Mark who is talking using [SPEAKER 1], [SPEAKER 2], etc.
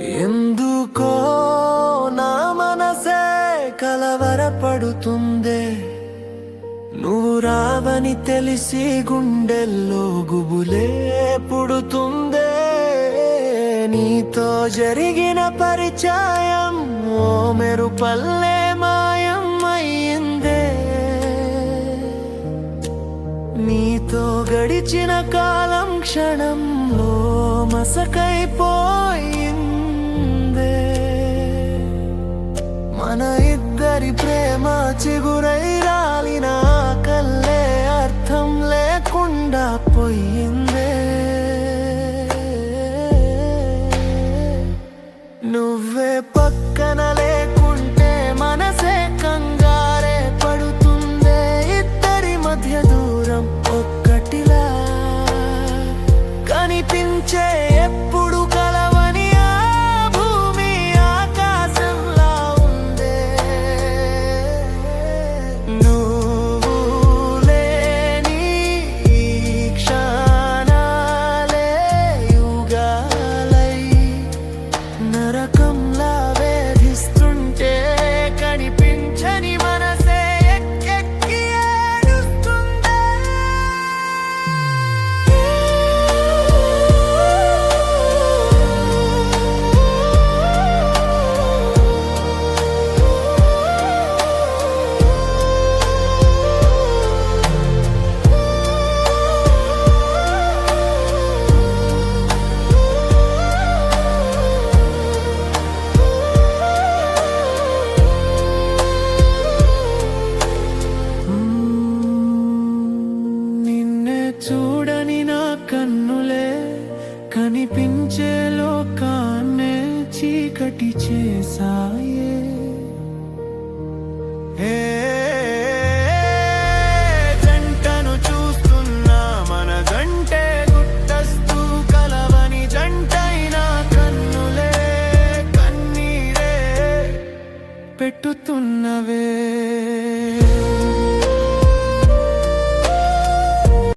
[SPEAKER 1] ఎందుకో నా మనసే కలవరపడుతుందే. నువ్వు రావని తెలిసి గుండెల్లో గుబులే పుడుతుందే. నీతో జరిగిన పరిచయం ఓ మెరుపల్లే మాయం అయ్యిందే నీతో గడిచిన కాలం క్షణంలో మసకైపో చిగురై రాలిన కల్లే అర్థం లేకుండా పోయిందే. నువ్వే పక్క కనిపించే లోకాన్నే చీకటి చేసాయే ఏ జంటను చూస్తున్నా మన జంటే గుట్టస్తూ కలవని జంటైన కన్నులే కన్నీరే పెట్టుతున్నవే.